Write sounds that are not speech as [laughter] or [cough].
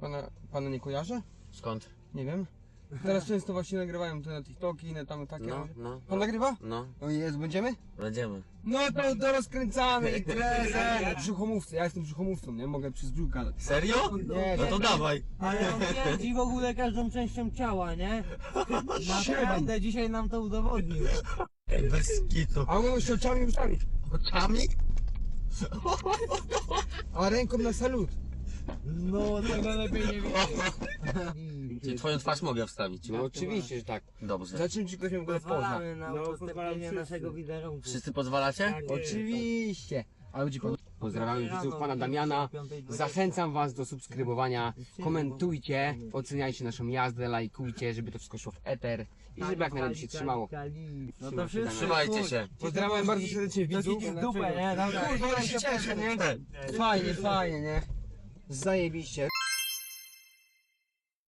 Pana, pana nie kojarzę? Skąd? Nie wiem. Teraz często właśnie nagrywają te na TikToki, na tam takie. No, no. Pan nagrywa? No, O jest, będziemy? będziemy. No to, to rozkręcamy imprezę! [laughs] Brzuchomówcy, ja jestem brzuchomówcą, nie? Mogę przez brzuch gadać. Serio? Nie, No to dawaj. Ale on pierdzi w ogóle każdą częścią ciała, nie? [laughs] Naprawdę dzisiaj nam to udowodnił. Bez kitu. A on jeszcze oczami uszami. Oczami? A ręką na salut. No, tego lepiej nie wiem. [laughs] Czyli twoją twarz mogę wstawić. No oczywiście, że tak. Dobrze. Za czym ci ktoś mnie w ogóle pozna? Pozwalamy na No, pozwalam udostępnienie wszyscy. naszego wizerunku. Wszyscy pozwalacie? Tak. Oczywiście. Ale będzie pan. Pozdrawiamy Rano, widzów pana Damiana. 5:20. Zachęcam was do subskrybowania. Komentujcie, oceniajcie naszą jazdę, lajkujcie, żeby to wszystko szło w eter i żeby jak najlepiej się trzymało. No to wszyscy. Trzymajcie się. Pozdrawiam bardzo serdecznie widzów. dupę, nie? Kurwa, ale się cieszę, nie? Fajnie, fajnie, nie? Zajebiście.